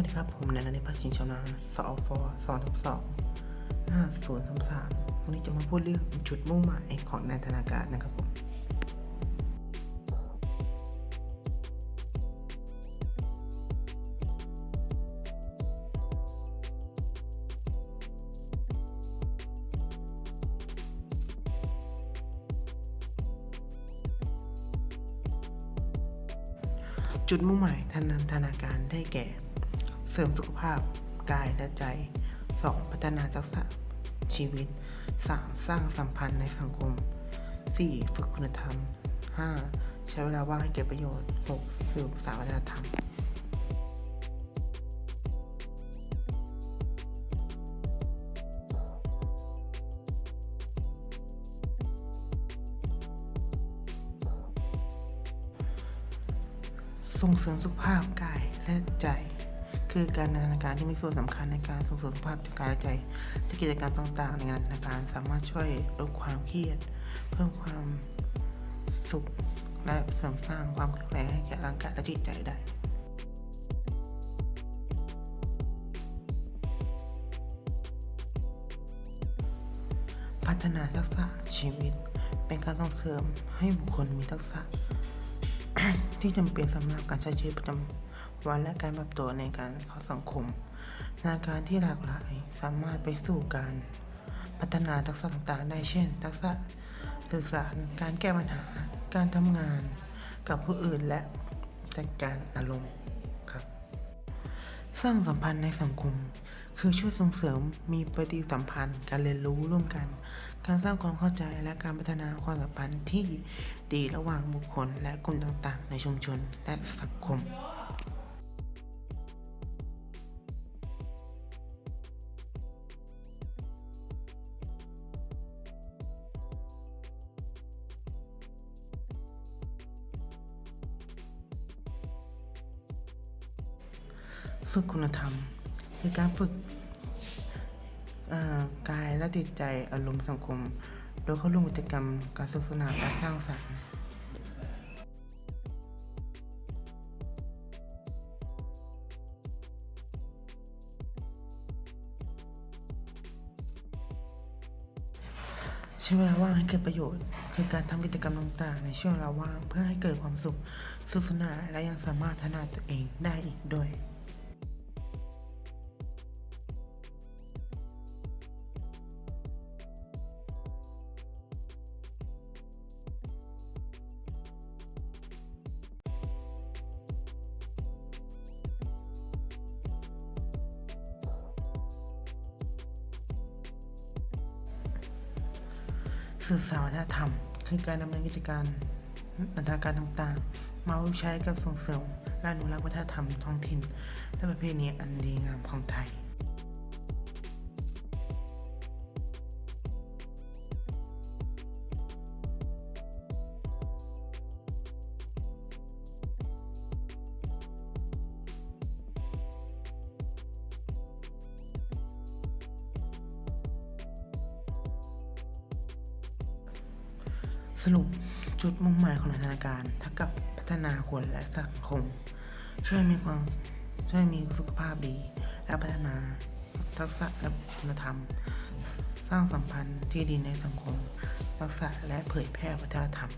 วัสดีครับ ผมในนันทิพัฒน์ชิงชาวนาสอฟสองทับสองห้าศูนย์สามสามวันนี้จะมาพูดเรื่องจุดมุ่งหมายของนายธนาการนะครับผม จุดมุ่งหมายทางนันทนาการได้แก่ ริมสุขภาพกายและใจ 2. พัฒนาทักษะชีวิต 3. สร้างสัมพันธ์ในสังคม 4. ฝึกคุณธรรม 5. ใช้เวลาว่างให้เกิดประโยชน์ 6. สืบสานวัฒนธรรมส่งเสริมสุขภาพกายและใจ คือการดำเนินการที่มีส่วนสำคัญในการส่งเสริมสุขภาพกายและใจที่กิจกรรมต่างๆ ในงานธนาการสามารถช่วยลดความเครียด เพิ่มความสุขและเสริมสร้างความแข็งแรงให้แก่ร่างกายและจิตใจได้พัฒนาทักษะชีวิต เป็นการส่งเสริมให้บุคคลมีทักษะ ที่จำเป็นสำหรับการใช้ชีวิตประจำวันและการปรับตัวในการเข้าสังคมนาการที่หลากหลายสามารถไปสู่การพัฒนาทักษะต่างๆ ได้เช่น ทักษะสื่อสารการแก้ปัญหา การทำงานกับผู้อื่นและจัดการอารมณ์ สร้างสัมพันธ์ในสังคม คือช่วยส่งเสริมมีปฏิสัมพันธ์ การเรียนรู้ร่วมกัน การสร้างความเข้าใจและการพัฒนาความสัมพันธ์ที่ดีระหว่างบุคคลและกลุ่มต่างๆ ในชุมชนและสังคม ฝึกคุณธรรม คือการฝึกกายและจิตใจอารมณ์สังคม โดยเข้าร่วมกิจกรรมการศึกษาการสร้างสรรค์ใช้เวลาว่างให้เกิดประโยชน์ คือการทำกิจกรรมต่างๆ ในช่วงเวลาว่างเพื่อให้เกิดความสุขสนุกสนานและยังสามารถพัฒนาตัวเองได้อีกด้วย สื่อสารวัฒนธรรม คือการดำเนินกิจการอัตราการต่างๆ มาประยุกต์ใช้กับส่งเสริมและอนุรักษ์วัฒนธรรมท้องถิ่น และประเพณีอันดีงามของไทย รุปจุดมุ่งหมายของธนาการเท่ากับพัฒนาคนและสังคม ช่วยมีความช่วยมีสุขภาพดี และพัฒนาทักษะและคุณธรรม สร้างสัมพันธ์ที่ดีในสังคม รักษาและเผยแพร่วัฒนธรรม